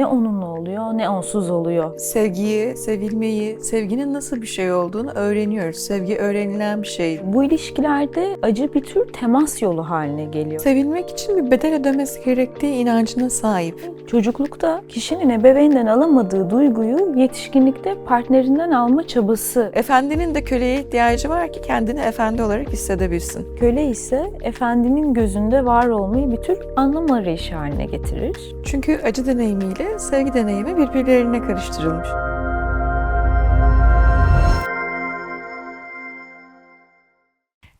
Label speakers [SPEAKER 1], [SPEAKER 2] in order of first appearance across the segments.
[SPEAKER 1] ne onunla oluyor ne onsuz oluyor.
[SPEAKER 2] Sevgiyi, sevilmeyi, sevginin nasıl bir şey olduğunu öğreniyoruz. Sevgi öğrenilen bir şey.
[SPEAKER 1] Bu ilişkilerde acı bir tür temas yolu haline geliyor.
[SPEAKER 2] Sevilmek için bir bedel ödemesi gerektiği inancına sahip.
[SPEAKER 1] Çocuklukta kişinin ebeveynden alamadığı duyguyu yetişkinlikte partnerinden alma çabası.
[SPEAKER 2] Efendinin de köleye ihtiyacı var ki kendini efendi olarak hissedebilsin.
[SPEAKER 1] Köle ise efendinin gözünde var olmayı bir tür anlam arayışı haline getirir.
[SPEAKER 2] Çünkü acı deneyimiyle sevgi deneyimi birbirlerine karıştırılmış.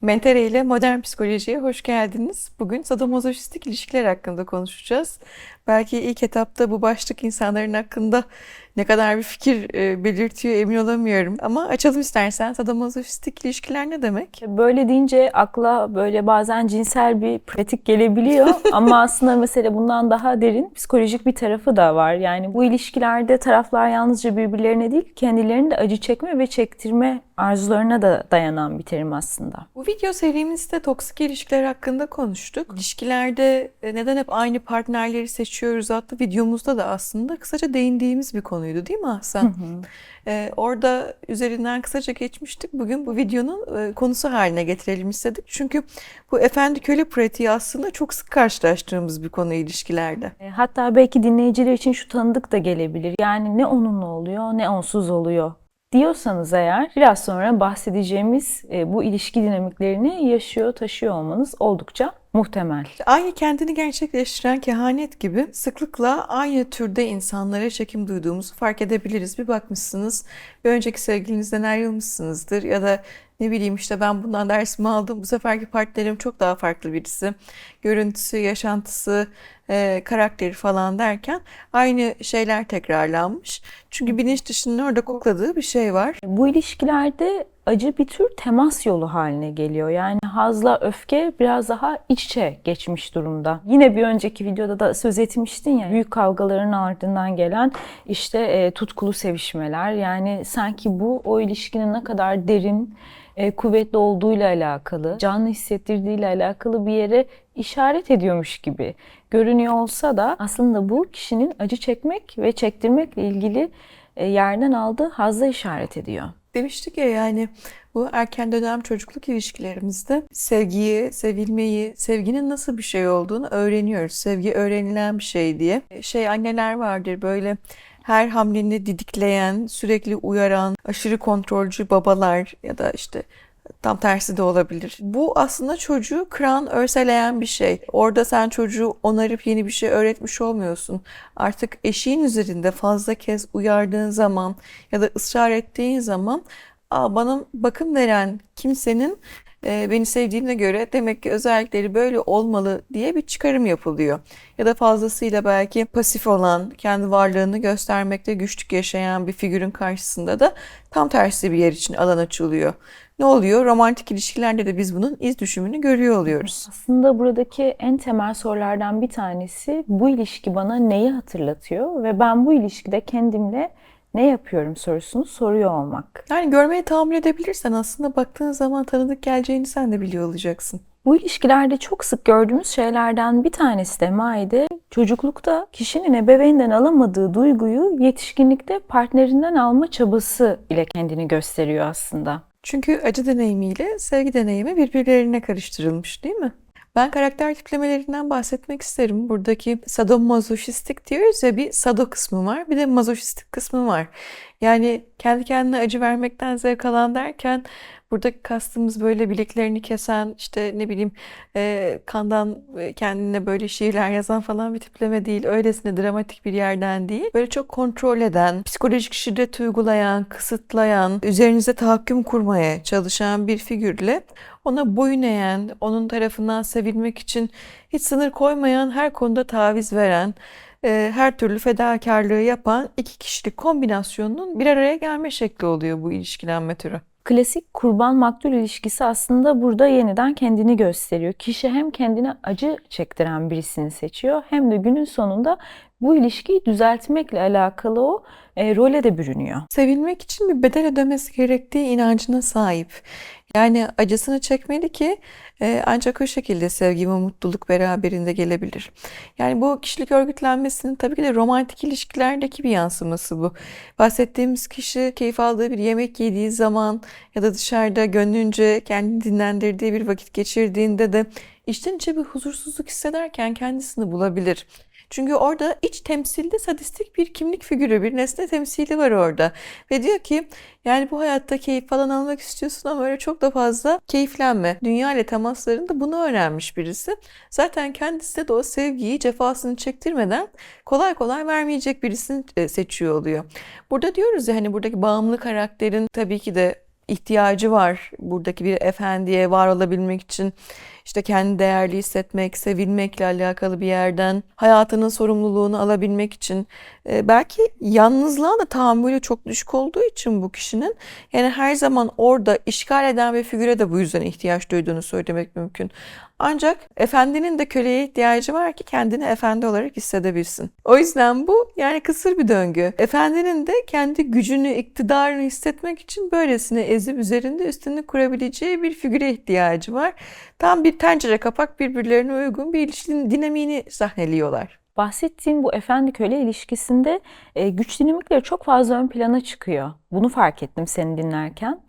[SPEAKER 2] Mentere ile modern psikolojiye hoş geldiniz. Bugün sadomazoşistik ilişkiler hakkında konuşacağız. Belki ilk etapta bu başlık insanların hakkında ne kadar bir fikir e, belirtiyor emin olamıyorum. Ama açalım istersen sadomazoşistik ilişkiler ne demek?
[SPEAKER 1] Böyle deyince akla böyle bazen cinsel bir pratik gelebiliyor ama aslında mesele bundan daha derin psikolojik bir tarafı da var. Yani bu ilişkilerde taraflar yalnızca birbirlerine değil kendilerini de acı çekme ve çektirme arzularına da dayanan bir terim aslında.
[SPEAKER 2] Bu video serimizde toksik ilişkiler hakkında konuştuk. İlişkilerde e, neden hep aynı partnerleri seçiyoruz adlı videomuzda da aslında kısaca değindiğimiz bir konuydu değil mi Ahsen? Ee, orada üzerinden kısaca geçmiştik. Bugün bu videonun e, konusu haline getirelim istedik. Çünkü bu efendi köle pratiği aslında çok sık karşılaştığımız bir konu ilişkilerde.
[SPEAKER 1] E, Hatta belki dinleyiciler için şu tanıdık da gelebilir. Yani ne onunla oluyor ne onsuz oluyor diyorsanız eğer biraz sonra bahsedeceğimiz e, bu ilişki dinamiklerini yaşıyor, taşıyor olmanız oldukça muhtemel.
[SPEAKER 2] Aynı kendini gerçekleştiren kehanet gibi sıklıkla aynı türde insanlara çekim duyduğumuzu fark edebiliriz. Bir bakmışsınız bir önceki sevgilinizden ayrılmışsınızdır ya da ne bileyim işte ben bundan dersimi aldım. Bu seferki partnerim çok daha farklı birisi. Görüntüsü, yaşantısı, e, karakteri falan derken aynı şeyler tekrarlanmış. Çünkü bilinç dışının orada kokladığı bir şey var.
[SPEAKER 1] Bu ilişkilerde acı bir tür temas yolu haline geliyor. Yani hazla öfke biraz daha iç içe geçmiş durumda. Yine bir önceki videoda da söz etmiştin ya büyük kavgaların ardından gelen işte e, tutkulu sevişmeler. Yani sanki bu o ilişkinin ne kadar derin, e, kuvvetli olduğuyla alakalı, canlı hissettirdiğiyle alakalı bir yere işaret ediyormuş gibi görünüyor olsa da aslında bu kişinin acı çekmek ve çektirmekle ilgili e, yerden aldığı hazza işaret ediyor.
[SPEAKER 2] Demiştik ya yani bu erken dönem çocukluk ilişkilerimizde sevgiyi, sevilmeyi, sevginin nasıl bir şey olduğunu öğreniyoruz. Sevgi öğrenilen bir şey diye. Şey anneler vardır böyle her hamleni didikleyen, sürekli uyaran, aşırı kontrolcü babalar ya da işte tam tersi de olabilir. Bu aslında çocuğu kıran, örseleyen bir şey. Orada sen çocuğu onarıp yeni bir şey öğretmiş olmuyorsun. Artık eşiğin üzerinde fazla kez uyardığın zaman ya da ısrar ettiğin zaman Aa, bana bakım veren kimsenin beni sevdiğine göre demek ki özellikleri böyle olmalı diye bir çıkarım yapılıyor. Ya da fazlasıyla belki pasif olan, kendi varlığını göstermekte güçlük yaşayan bir figürün karşısında da tam tersi bir yer için alan açılıyor. Ne oluyor? Romantik ilişkilerde de biz bunun iz düşümünü görüyor oluyoruz.
[SPEAKER 1] Aslında buradaki en temel sorulardan bir tanesi bu ilişki bana neyi hatırlatıyor ve ben bu ilişkide kendimle ne yapıyorum sorusunu soruyor olmak.
[SPEAKER 2] Yani görmeye tahammül edebilirsen aslında baktığın zaman tanıdık geleceğini sen de biliyor olacaksın.
[SPEAKER 1] Bu ilişkilerde çok sık gördüğümüz şeylerden bir tanesi de Maide, çocuklukta kişinin ebeveynden alamadığı duyguyu yetişkinlikte partnerinden alma çabası ile kendini gösteriyor aslında.
[SPEAKER 2] Çünkü acı deneyimiyle sevgi deneyimi birbirlerine karıştırılmış değil mi? Ben karakter tiplemelerinden bahsetmek isterim. Buradaki sadomazoşistik diyoruz ya bir sado kısmı var bir de mazoşistik kısmı var. Yani kendi kendine acı vermekten zevk alan derken burada kastımız böyle bileklerini kesen işte ne bileyim e, kandan e, kendine böyle şiirler yazan falan bir tipleme değil. Öylesine dramatik bir yerden değil. Böyle çok kontrol eden, psikolojik şiddet uygulayan, kısıtlayan, üzerinize tahakküm kurmaya çalışan bir figürle ona boyun eğen, onun tarafından sevilmek için hiç sınır koymayan, her konuda taviz veren, e, her türlü fedakarlığı yapan iki kişilik kombinasyonunun bir araya gelme şekli oluyor bu ilişkilenme türü.
[SPEAKER 1] Klasik kurban maktul ilişkisi aslında burada yeniden kendini gösteriyor. Kişi hem kendine acı çektiren birisini seçiyor hem de günün sonunda bu ilişkiyi düzeltmekle alakalı o e, role de bürünüyor.
[SPEAKER 2] Sevilmek için bir bedel ödemesi gerektiği inancına sahip. Yani acısını çekmeli ki e, ancak o şekilde sevgi ve mutluluk beraberinde gelebilir. Yani bu kişilik örgütlenmesinin tabii ki de romantik ilişkilerdeki bir yansıması bu. Bahsettiğimiz kişi keyif aldığı bir yemek yediği zaman ya da dışarıda gönlünce kendini dinlendirdiği bir vakit geçirdiğinde de içten içe bir huzursuzluk hissederken kendisini bulabilir. Çünkü orada iç temsilde sadistik bir kimlik figürü, bir nesne temsili var orada. Ve diyor ki yani bu hayatta keyif falan almak istiyorsun ama öyle çok da fazla keyiflenme. Dünya ile temaslarında bunu öğrenmiş birisi. Zaten kendisi de o sevgiyi cefasını çektirmeden kolay kolay vermeyecek birisini e, seçiyor oluyor. Burada diyoruz ya hani buradaki bağımlı karakterin tabii ki de ihtiyacı var buradaki bir efendiye var olabilmek için işte kendi değerli hissetmek, sevilmekle alakalı bir yerden hayatının sorumluluğunu alabilmek için e, belki yalnızlığa da tahammülü çok düşük olduğu için bu kişinin yani her zaman orada işgal eden bir figüre de bu yüzden ihtiyaç duyduğunu söylemek mümkün. Ancak efendinin de köleye ihtiyacı var ki kendini efendi olarak hissedebilsin. O yüzden bu yani kısır bir döngü. Efendinin de kendi gücünü, iktidarını hissetmek için böylesine ezip üzerinde üstünü kurabileceği bir figüre ihtiyacı var. Tam bir tencere kapak birbirlerine uygun bir ilişkinin dinamiğini sahneliyorlar.
[SPEAKER 1] Bahsettiğim bu efendi köle ilişkisinde e, güç dinamikleri çok fazla ön plana çıkıyor. Bunu fark ettim seni dinlerken.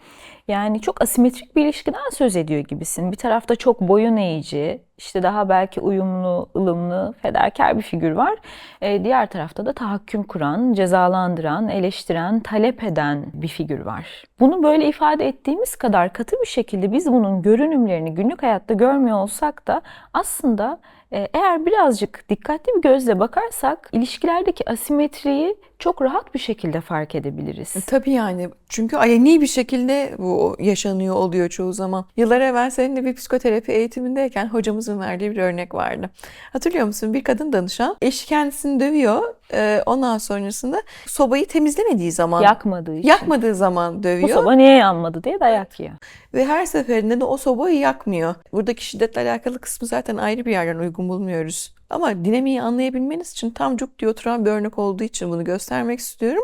[SPEAKER 1] Yani çok asimetrik bir ilişkiden söz ediyor gibisin. Bir tarafta çok boyun eğici, işte daha belki uyumlu, ılımlı, fedakar bir figür var. E, diğer tarafta da tahakküm kuran, cezalandıran, eleştiren, talep eden bir figür var. Bunu böyle ifade ettiğimiz kadar katı bir şekilde biz bunun görünümlerini günlük hayatta görmüyor olsak da aslında eğer birazcık dikkatli bir gözle bakarsak ilişkilerdeki asimetriyi çok rahat bir şekilde fark edebiliriz.
[SPEAKER 2] Tabii yani çünkü aleni bir şekilde bu yaşanıyor oluyor çoğu zaman. Yıllar evvel seninle bir psikoterapi eğitimindeyken hocamızın verdiği bir örnek vardı. Hatırlıyor musun? Bir kadın danışan eşi kendisini dövüyor. Ee, ondan sonrasında sobayı temizlemediği zaman,
[SPEAKER 1] Yakmadığı için.
[SPEAKER 2] yakmadığı zaman
[SPEAKER 1] Bu
[SPEAKER 2] dövüyor.
[SPEAKER 1] soba niye yanmadı diye dayak yiyor.
[SPEAKER 2] Ve her seferinde de o sobayı yakmıyor. Buradaki şiddetle alakalı kısmı zaten ayrı bir yerden uygun bulmuyoruz. Ama dinamiği anlayabilmeniz için tam cuk diye oturan bir örnek olduğu için bunu göstermek istiyorum.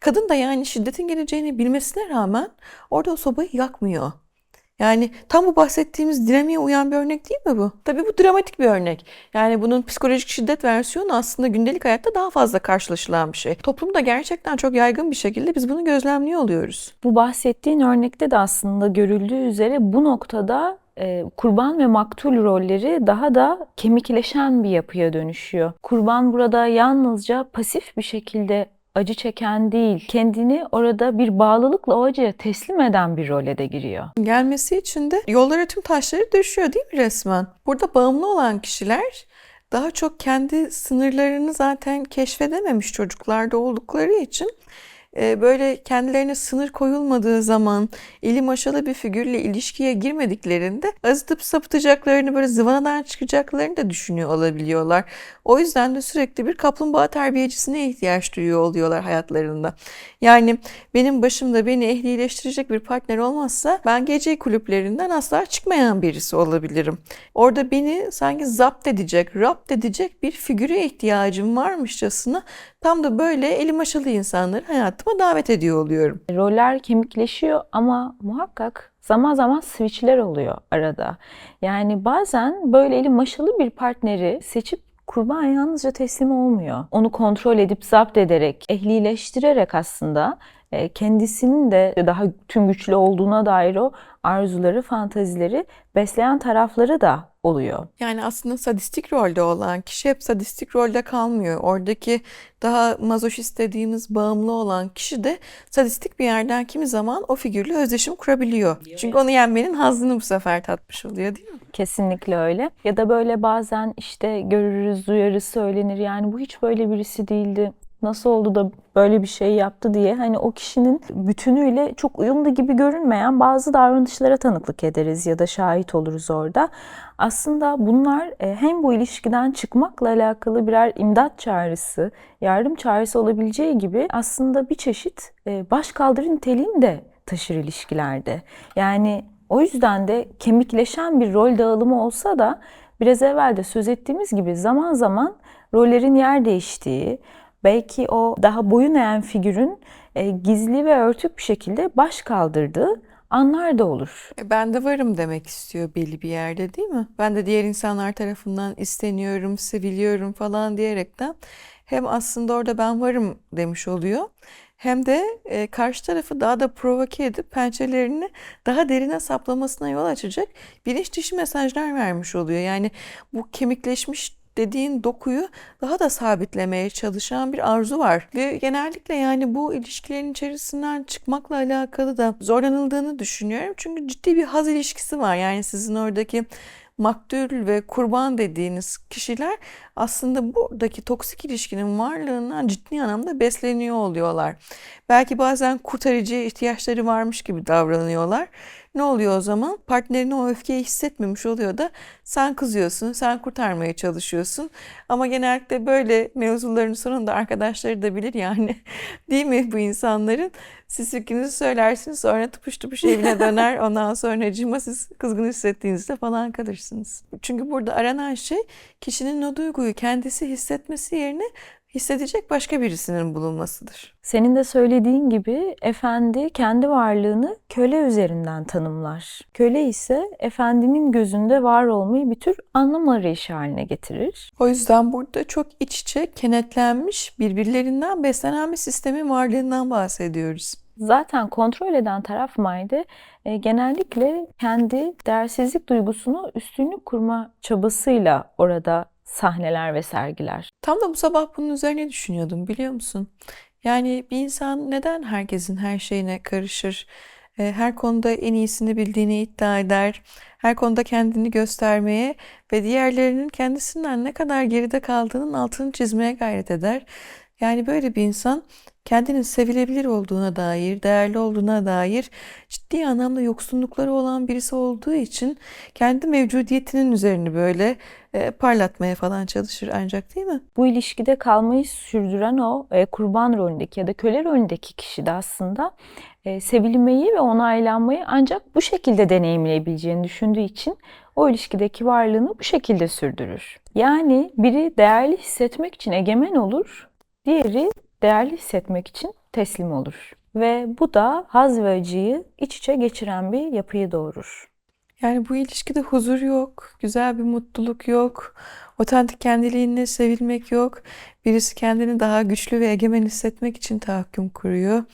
[SPEAKER 2] Kadın da yani şiddetin geleceğini bilmesine rağmen orada o sobayı yakmıyor. Yani tam bu bahsettiğimiz dinamiğe uyan bir örnek değil mi bu? Tabii bu dramatik bir örnek. Yani bunun psikolojik şiddet versiyonu aslında gündelik hayatta daha fazla karşılaşılan bir şey. Toplumda gerçekten çok yaygın bir şekilde biz bunu gözlemliyor oluyoruz.
[SPEAKER 1] Bu bahsettiğin örnekte de aslında görüldüğü üzere bu noktada e, kurban ve maktul rolleri daha da kemikleşen bir yapıya dönüşüyor. Kurban burada yalnızca pasif bir şekilde acı çeken değil, kendini orada bir bağlılıkla o acıya teslim eden bir role de giriyor.
[SPEAKER 2] Gelmesi için de yollara tüm taşları düşüyor değil mi resmen? Burada bağımlı olan kişiler daha çok kendi sınırlarını zaten keşfedememiş çocuklarda oldukları için böyle kendilerine sınır koyulmadığı zaman eli maşalı bir figürle ilişkiye girmediklerinde azıtıp sapıtacaklarını böyle zıvanadan çıkacaklarını da düşünüyor olabiliyorlar. O yüzden de sürekli bir kaplumbağa terbiyecisine ihtiyaç duyuyor oluyorlar hayatlarında. Yani benim başımda beni ehlileştirecek bir partner olmazsa ben gece kulüplerinden asla çıkmayan birisi olabilirim. Orada beni sanki zapt edecek, rapt edecek bir figüre ihtiyacım varmışçasına tam da böyle eli maşalı insanları hayatıma davet ediyor oluyorum.
[SPEAKER 1] Roller kemikleşiyor ama muhakkak zaman zaman switchler oluyor arada. Yani bazen böyle eli maşalı bir partneri seçip kurban yalnızca teslim olmuyor. Onu kontrol edip zapt ederek, ehlileştirerek aslında e, kendisinin de daha tüm güçlü olduğuna dair o arzuları, fantazileri besleyen tarafları da oluyor.
[SPEAKER 2] Yani aslında sadistik rolde olan kişi hep sadistik rolde kalmıyor. Oradaki daha mazoşist dediğimiz bağımlı olan kişi de sadistik bir yerden kimi zaman o figürle özdeşim kurabiliyor. Çünkü onu yenmenin hazzını bu sefer tatmış oluyor değil mi?
[SPEAKER 1] Kesinlikle öyle. Ya da böyle bazen işte görürüz, duyarız, söylenir. Yani bu hiç böyle birisi değildi. Nasıl oldu da böyle bir şey yaptı diye hani o kişinin bütünüyle çok uyumlu gibi görünmeyen bazı davranışlara tanıklık ederiz ya da şahit oluruz orada. Aslında bunlar e, hem bu ilişkiden çıkmakla alakalı birer imdat çağrısı, yardım çağrısı olabileceği gibi aslında bir çeşit e, başkaldırı niteliğini de taşır ilişkilerde. Yani o yüzden de kemikleşen bir rol dağılımı olsa da biraz evvel de söz ettiğimiz gibi zaman zaman rollerin yer değiştiği, belki o daha boyun eğen figürün e, gizli ve örtük bir şekilde baş kaldırdığı anlar da olur.
[SPEAKER 2] E, Ben de varım demek istiyor belli bir yerde değil mi? Ben de diğer insanlar tarafından isteniyorum, seviliyorum falan diyerekten hem aslında orada ben varım demiş oluyor. Hem de e, karşı tarafı daha da provoke edip pençelerini daha derine saplamasına yol açacak bilinç dışı mesajlar vermiş oluyor. Yani bu kemikleşmiş dediğin dokuyu daha da sabitlemeye çalışan bir arzu var. Ve genellikle yani bu ilişkilerin içerisinden çıkmakla alakalı da zorlanıldığını düşünüyorum. Çünkü ciddi bir haz ilişkisi var. Yani sizin oradaki maktul ve kurban dediğiniz kişiler aslında buradaki toksik ilişkinin varlığından ciddi anlamda besleniyor oluyorlar. Belki bazen kurtarıcıya ihtiyaçları varmış gibi davranıyorlar. Ne oluyor o zaman? Partnerin o öfkeyi hissetmemiş oluyor da sen kızıyorsun, sen kurtarmaya çalışıyorsun. Ama genellikle böyle mevzuların sonunda arkadaşları da bilir yani. Değil mi bu insanların? Siz fikrinizi söylersiniz sonra tıpış tıpış evine döner. Ondan sonra cima siz kızgın hissettiğinizde falan kalırsınız. Çünkü burada aranan şey kişinin o duyguyu kendisi hissetmesi yerine hissedecek başka birisinin bulunmasıdır.
[SPEAKER 1] Senin de söylediğin gibi efendi kendi varlığını köle üzerinden tanımlar. Köle ise efendinin gözünde var olmayı bir tür anlam arayışı haline getirir.
[SPEAKER 2] O yüzden burada çok iç içe kenetlenmiş birbirlerinden beslenen bir sistemin varlığından bahsediyoruz.
[SPEAKER 1] Zaten kontrol eden taraf Mayde e, genellikle kendi değersizlik duygusunu üstünlük kurma çabasıyla orada sahneler ve sergiler.
[SPEAKER 2] Tam da bu sabah bunun üzerine düşünüyordum biliyor musun? Yani bir insan neden herkesin her şeyine karışır? E, Her konuda en iyisini bildiğini iddia eder. Her konuda kendini göstermeye ve diğerlerinin kendisinden ne kadar geride kaldığının altını çizmeye gayret eder. Yani böyle bir insan kendinin sevilebilir olduğuna dair, değerli olduğuna dair ciddi anlamda yoksunlukları olan birisi olduğu için kendi mevcudiyetinin üzerini böyle e, parlatmaya falan çalışır ancak değil mi?
[SPEAKER 1] Bu ilişkide kalmayı sürdüren o e, kurban rolündeki ya da köle rolündeki kişi de aslında e, sevilmeyi ve onaylanmayı ancak bu şekilde deneyimleyebileceğini düşündüğü için o ilişkideki varlığını bu şekilde sürdürür. Yani biri değerli hissetmek için egemen olur, diğeri değerli hissetmek için teslim olur. Ve bu da haz ve acıyı iç içe geçiren bir yapıyı doğurur.
[SPEAKER 2] Yani bu ilişkide huzur yok, güzel bir mutluluk yok, otantik kendiliğinle sevilmek yok. Birisi kendini daha güçlü ve egemen hissetmek için tahakküm kuruyor.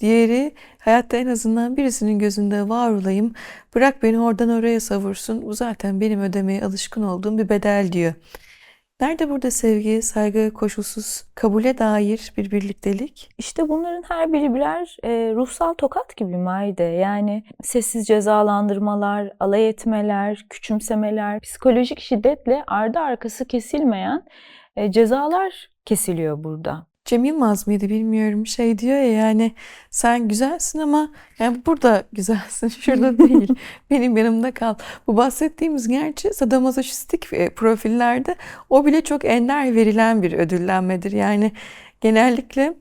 [SPEAKER 2] Diğeri hayatta en azından birisinin gözünde var olayım, bırak beni oradan oraya savursun, bu zaten benim ödemeye alışkın olduğum bir bedel diyor. Nerede burada sevgi, saygı, koşulsuz kabule dair bir birliktelik?
[SPEAKER 1] İşte bunların her biri birer e, ruhsal tokat gibi Maide. Yani sessiz cezalandırmalar, alay etmeler, küçümsemeler, psikolojik şiddetle ardı arkası kesilmeyen e, cezalar kesiliyor burada.
[SPEAKER 2] Cem Yılmaz mıydı bilmiyorum şey diyor ya yani sen güzelsin ama yani burada güzelsin şurada değil benim yanımda kal. Bu bahsettiğimiz gerçi sadomasochistik e, profillerde o bile çok ender verilen bir ödüllenmedir. Yani genellikle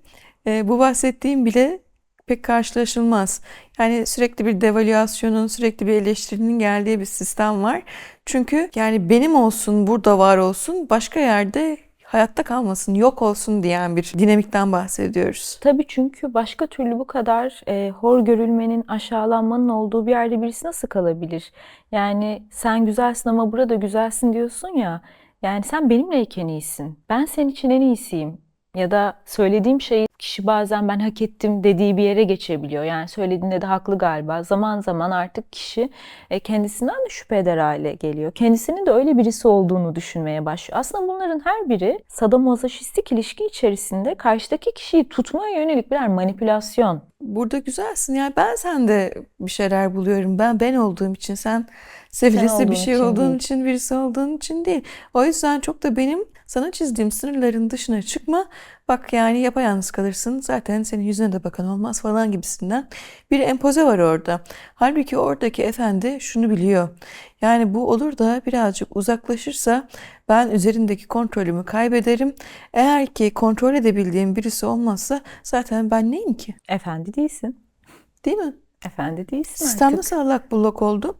[SPEAKER 2] e, bu bahsettiğim bile pek karşılaşılmaz. Yani sürekli bir devalüasyonun, sürekli bir eleştirinin geldiği bir sistem var. Çünkü yani benim olsun, burada var olsun, başka yerde hayatta kalmasın, yok olsun diyen bir dinamikten bahsediyoruz.
[SPEAKER 1] Tabii çünkü başka türlü bu kadar e, hor görülmenin, aşağılanmanın olduğu bir yerde birisi nasıl kalabilir? Yani sen güzelsin ama burada güzelsin diyorsun ya. Yani sen benimleyken iyisin. Ben senin için en iyisiyim. Ya da söylediğim şeyi kişi bazen ben hak ettim dediği bir yere geçebiliyor. Yani söylediğinde de haklı galiba. Zaman zaman artık kişi e, kendisinden de şüphe eder hale geliyor. Kendisinin de öyle birisi olduğunu düşünmeye başlıyor. Aslında bunların her biri sadomazoşistik ilişki içerisinde karşıdaki kişiyi tutmaya yönelik birer manipülasyon.
[SPEAKER 2] Burada güzelsin. Yani ben sende bir şeyler buluyorum. Ben ben olduğum için sen sevilesi bir şey
[SPEAKER 1] için
[SPEAKER 2] olduğun
[SPEAKER 1] değil.
[SPEAKER 2] için birisi olduğun için değil. O yüzden çok da benim sana çizdiğim sınırların dışına çıkma. Bak yani yapayalnız kalırsın. Zaten senin yüzüne de bakan olmaz falan gibisinden bir empoze var orada. Halbuki oradaki efendi şunu biliyor. Yani bu olur da birazcık uzaklaşırsa ben üzerindeki kontrolümü kaybederim. Eğer ki kontrol edebildiğim birisi olmazsa zaten ben neyim ki?
[SPEAKER 1] Efendi değilsin.
[SPEAKER 2] Değil mi?
[SPEAKER 1] Efendi değilsin
[SPEAKER 2] Sistem
[SPEAKER 1] artık.
[SPEAKER 2] nasıl allak bullak oldu?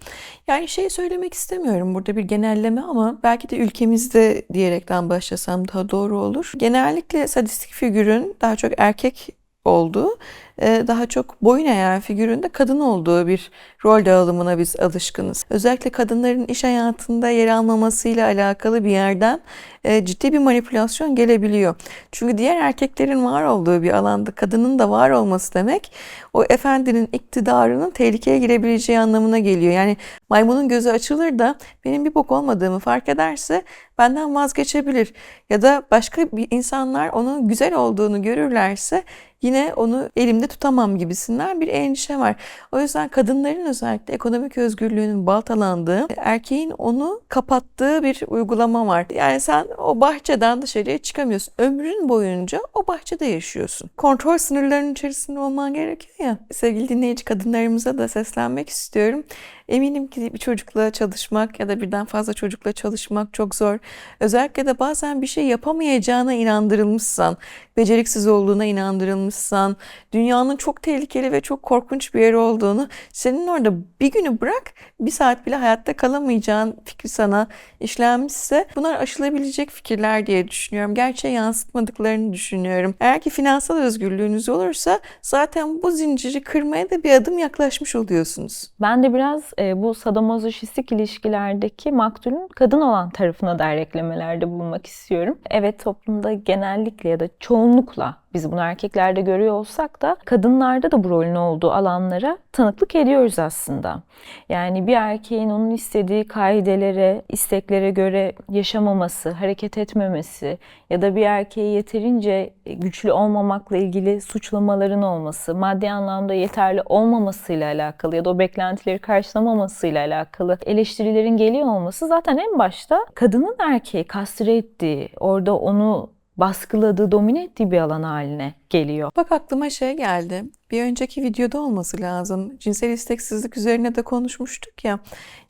[SPEAKER 2] Yani şey söylemek istemiyorum burada bir genelleme ama belki de ülkemizde diyerekten başlasam daha doğru olur. Genellikle sadistik figürün daha çok erkek olduğu e, daha çok boyun eğen figüründe kadın olduğu bir rol dağılımına biz alışkınız. Özellikle kadınların iş hayatında yer almamasıyla alakalı bir yerden e, ciddi bir manipülasyon gelebiliyor. Çünkü diğer erkeklerin var olduğu bir alanda kadının da var olması demek o efendinin iktidarının tehlikeye girebileceği anlamına geliyor. Yani maymunun gözü açılır da benim bir bok olmadığımı fark ederse benden vazgeçebilir. Ya da başka bir insanlar onun güzel olduğunu görürlerse yine onu elimde tutamam gibisinden bir endişe var. O yüzden kadınların özellikle ekonomik özgürlüğünün baltalandığı, erkeğin onu kapattığı bir uygulama var. Yani sen o bahçeden dışarıya çıkamıyorsun. Ömrün boyunca o bahçede yaşıyorsun. Kontrol sınırlarının içerisinde olman gerekiyor ya. Sevgili dinleyici kadınlarımıza da seslenmek istiyorum. Eminim ki bir çocukla çalışmak ya da birden fazla çocukla çalışmak çok zor. Özellikle de bazen bir şey yapamayacağına inandırılmışsan, beceriksiz olduğuna inandırılmışsan, dünyanın çok tehlikeli ve çok korkunç bir yer olduğunu, senin orada bir günü bırak, bir saat bile hayatta kalamayacağın fikri sana işlenmişse bunlar aşılabilecek fikirler diye düşünüyorum. Gerçeğe yansıtmadıklarını düşünüyorum. Eğer ki finansal özgürlüğünüz olursa zaten bu zinciri kırmaya da bir adım yaklaşmış oluyorsunuz.
[SPEAKER 1] Ben de biraz e, bu sadomazoşistik ilişkilerdeki maktulün kadın olan tarafına dair eklemelerde bulunmak istiyorum. Evet toplumda genellikle ya da çoğunlukla biz bunu erkeklerde görüyor olsak da kadınlarda da bu rolün olduğu alanlara tanıklık ediyoruz aslında. Yani bir erkeğin onun istediği kaidelere, isteklere göre yaşamaması, hareket etmemesi ya da bir erkeği yeterince güçlü olmamakla ilgili suçlamaların olması, maddi anlamda yeterli olmamasıyla alakalı ya da o beklentileri karşılamamasıyla alakalı eleştirilerin geliyor olması zaten en başta kadının erkeği kastre ettiği, orada onu baskıladığı, domine ettiği bir alan haline geliyor.
[SPEAKER 2] Bak aklıma şey geldi. Bir önceki videoda olması lazım. Cinsel isteksizlik üzerine de konuşmuştuk ya.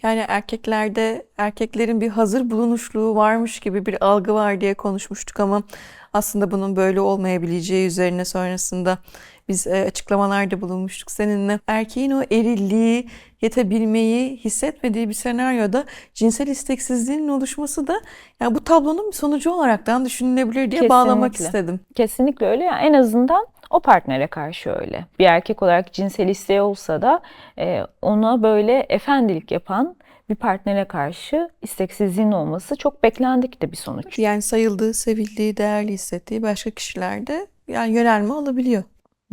[SPEAKER 2] Yani erkeklerde erkeklerin bir hazır bulunuşluğu varmış gibi bir algı var diye konuşmuştuk ama aslında bunun böyle olmayabileceği üzerine sonrasında biz e, açıklamalarda bulunmuştuk seninle. Erkeğin o erilliği, yetebilmeyi hissetmediği bir senaryoda cinsel isteksizliğin oluşması da yani bu tablonun bir sonucu olaraktan düşünülebilir diye bağlamak
[SPEAKER 1] Kesinlikle.
[SPEAKER 2] istedim.
[SPEAKER 1] Kesinlikle öyle ya. En azından o partnere karşı öyle. Bir erkek olarak cinsel isteği olsa da e, ona böyle efendilik yapan bir partnere karşı isteksizliğin olması çok beklendik de bir sonuç.
[SPEAKER 2] Yani sayıldığı, sevildiği, değerli hissettiği başka kişilerde yani yönelme alabiliyor.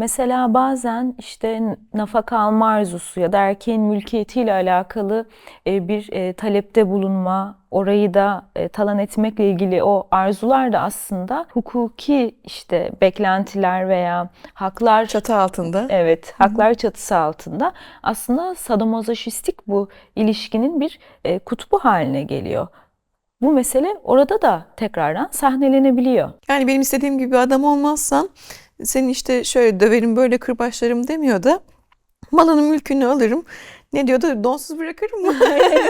[SPEAKER 1] Mesela bazen işte nafaka alma arzusu ya da erkeğin mülkiyetiyle alakalı e, bir e, talepte bulunma, orayı da e, talan etmekle ilgili o arzular da aslında hukuki işte beklentiler veya haklar
[SPEAKER 2] Çatı altında.
[SPEAKER 1] Evet, haklar çatısı altında aslında sadomazoşistik bu ilişkinin bir kutbu haline geliyor. Bu mesele orada da tekrardan sahnelenebiliyor.
[SPEAKER 2] Yani benim istediğim gibi bir adam olmazsan seni işte şöyle döverim böyle kırbaçlarım demiyor da malını mülkünü alırım. Ne diyordu? Donsuz bırakırım mı?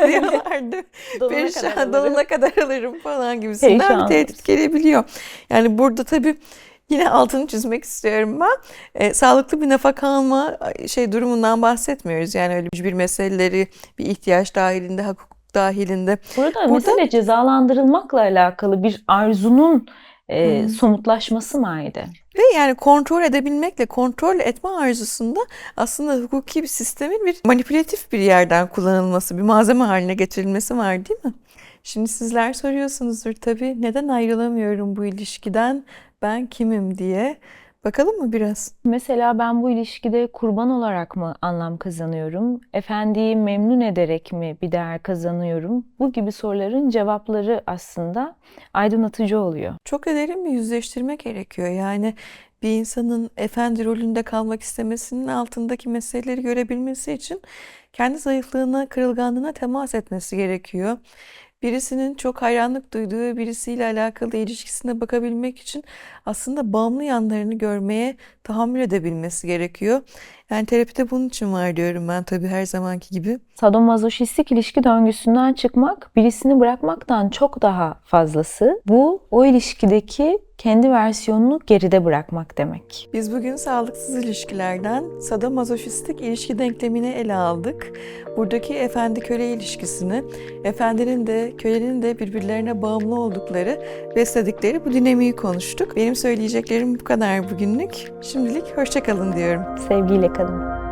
[SPEAKER 2] diyorlardı. Perişan donuna kadar alırım falan gibisinden
[SPEAKER 1] Perişan
[SPEAKER 2] bir tehdit gelebiliyor. Yani burada tabii yine altını çizmek istiyorum ben. E, sağlıklı bir nafaka alma şey durumundan bahsetmiyoruz. Yani öyle bir meseleleri bir ihtiyaç dahilinde, hukuk dahilinde.
[SPEAKER 1] Burada,
[SPEAKER 2] Burada-
[SPEAKER 1] mesele cezalandırılmakla alakalı bir arzunun e,
[SPEAKER 2] Hmm.
[SPEAKER 1] somutlaşması mıydı?
[SPEAKER 2] Ve yani kontrol edebilmekle kontrol etme arzusunda aslında hukuki bir sistemin bir manipülatif bir yerden kullanılması, bir malzeme haline getirilmesi var değil mi? Şimdi sizler soruyorsunuzdur tabii neden ayrılamıyorum bu ilişkiden, ben kimim diye. Bakalım mı biraz?
[SPEAKER 1] Mesela ben bu ilişkide kurban olarak mı anlam kazanıyorum? Efendiyi memnun ederek mi bir değer kazanıyorum? Bu gibi soruların cevapları aslında aydınlatıcı oluyor.
[SPEAKER 2] Çok da derin bir yüzleştirme gerekiyor. Yani bir insanın efendi rolünde kalmak istemesinin altındaki meseleleri görebilmesi için kendi zayıflığına, kırılganlığına temas etmesi gerekiyor. Birisinin çok hayranlık duyduğu birisiyle alakalı ilişkisine bakabilmek için aslında bağımlı yanlarını görmeye tahammül edebilmesi gerekiyor. Yani terapide bunun için var diyorum ben tabii her zamanki gibi.
[SPEAKER 1] Sadomazoşistik ilişki döngüsünden çıkmak, birisini bırakmaktan çok daha fazlası. Bu o ilişkideki kendi versiyonunu geride bırakmak demek.
[SPEAKER 2] Biz bugün sağlıksız ilişkilerden sadomazoşistik ilişki denklemini ele aldık. Buradaki efendi köle ilişkisini, efendinin de kölenin de birbirlerine bağımlı oldukları, besledikleri bu dinamiği konuştuk. Benim söyleyeceklerim bu kadar bugünlük. Şimdilik hoşçakalın diyorum.
[SPEAKER 1] Sevgiyle kalın.